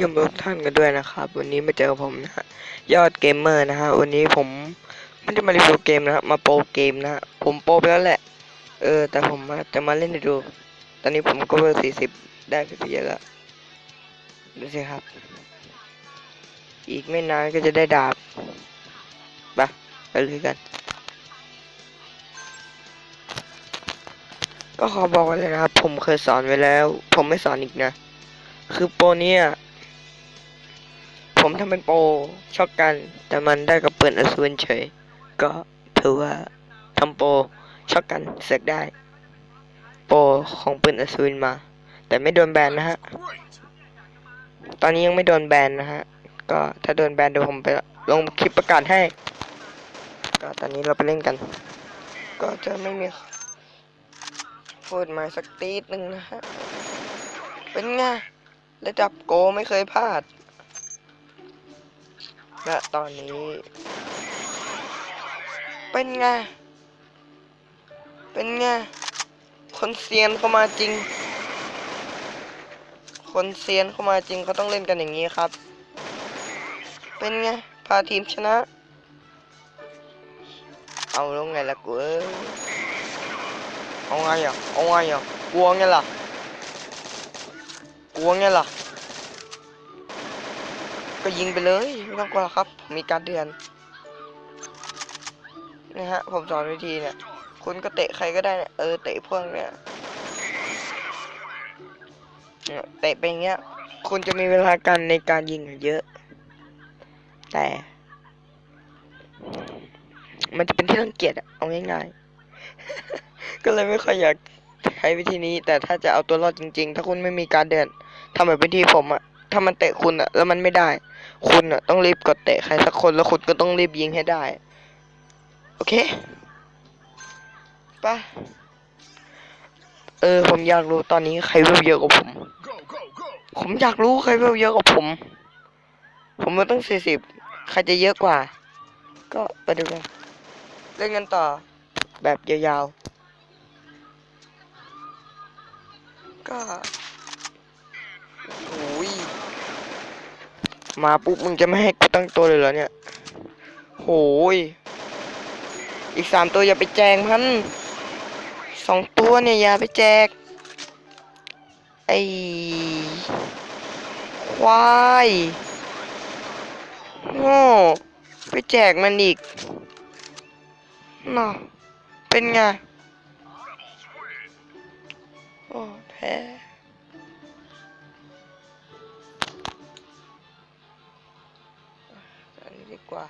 ยมทุกท่านกันด้วยนะครับ วันนี้มาเจอผมนะฮะยอดเกมเมอร์นะฮะวันนี้ผมไม่ได้มารีวิวเกมนะครับมาโปรเกมนะฮะผมโปรไปแล้วแหละ เออ แต่ผมจะมาเล่นให้ดู ตอนนี้ผมก็เบอร์สี่สิบได้ไปเยอะแล้วดูสิครับ อีกไม่นานก็จะได้ดาบไปไปเลยกัน ก็ขอบอกไว้เลยนะครับ ผมเคยสอนไว้แล้ว ผมไม่สอนอีกนะ คือโปรเนี่ย ผมทำเป็นโปรช็อกกัน แต่มันได้กับปืนอสูรเฉย ก็ถือว่าทำโปรช็อกกันเสกได้ โปรของปืนอสูรมา แต่ไม่โดนแบนนะฮะ ตอนนี้ยังไม่โดนแบนนะฮะ ก็ถ้าโดนแบนเดี๋ยวผมไปลงคลิปประกาศให้ ก็ตอนนี้เราไปเล่นกัน ก็จะไม่มีพูดมาสักตีดหนึ่งนะฮะ เป็นไงระดับโกไม่เคยพลาด และตอนนี้ เป็นไง เป็นไง คนเซียนเข้ามาจริง คนเซียนเข้ามาจริงเขาต้องเล่นกันอย่างนี้ครับ เป็นไง พาทีมชนะ เอาแล้วไงล่ะกูเอ้ยเอาไงอะ เอาไงอะกลัวไงล่ะกลัวไงล่ะ ก็ยิงไปเลยไม่ต้องกลัวหรอกครับผมมีการเดือนนะฮะผมสอนวิธีเนี่ยคุณก็เตะใครก็ได้เนี่ยเออเตะพวกเนี่ยเนี่ยเตะไปอย่างเงี้ยคุณจะมีเวลาการในการยิงเยอะ แต่ มันจะเป็นที่รังเกียจเอาง่ายๆ ก็เลยไม่ค่อยอยากใช้วิธีนี้ แต่ถ้าจะเอาตัวรอดจริง ๆ ถ้าคุณไม่มีการเดินทำแบบวิธีผมอะ ถ้ามันเตะคุณอะแล้วมันไม่ได้ คุณอะต้องรีบกดเตะใครสักคนแล้วคุณก็ต้องรีบยิงให้ได้ โอเคไปะเออ ผมอยากรู้ตอนนี้ใครเวลเยอะกว่าผม ผมอยากรู้ใครเวลเยอะกว่าผม ผมมาตั้งสี่สิบใครจะเยอะกว่า ก็ไปดูกันเล่นกันต่อแบบยาวๆก็โอ้ย มาปุ๊บมึงจะไม่ให้กูตั้งตัวเลยเหรอเนี่ย โหย อีกสามตัวอย่าไปแจงพันสองตัวเนี่ยอย่าไปแจก ไอ้ควายโง่ไปแจกมันอีกน่ะเป็นไง โอ้แพ้ quoi.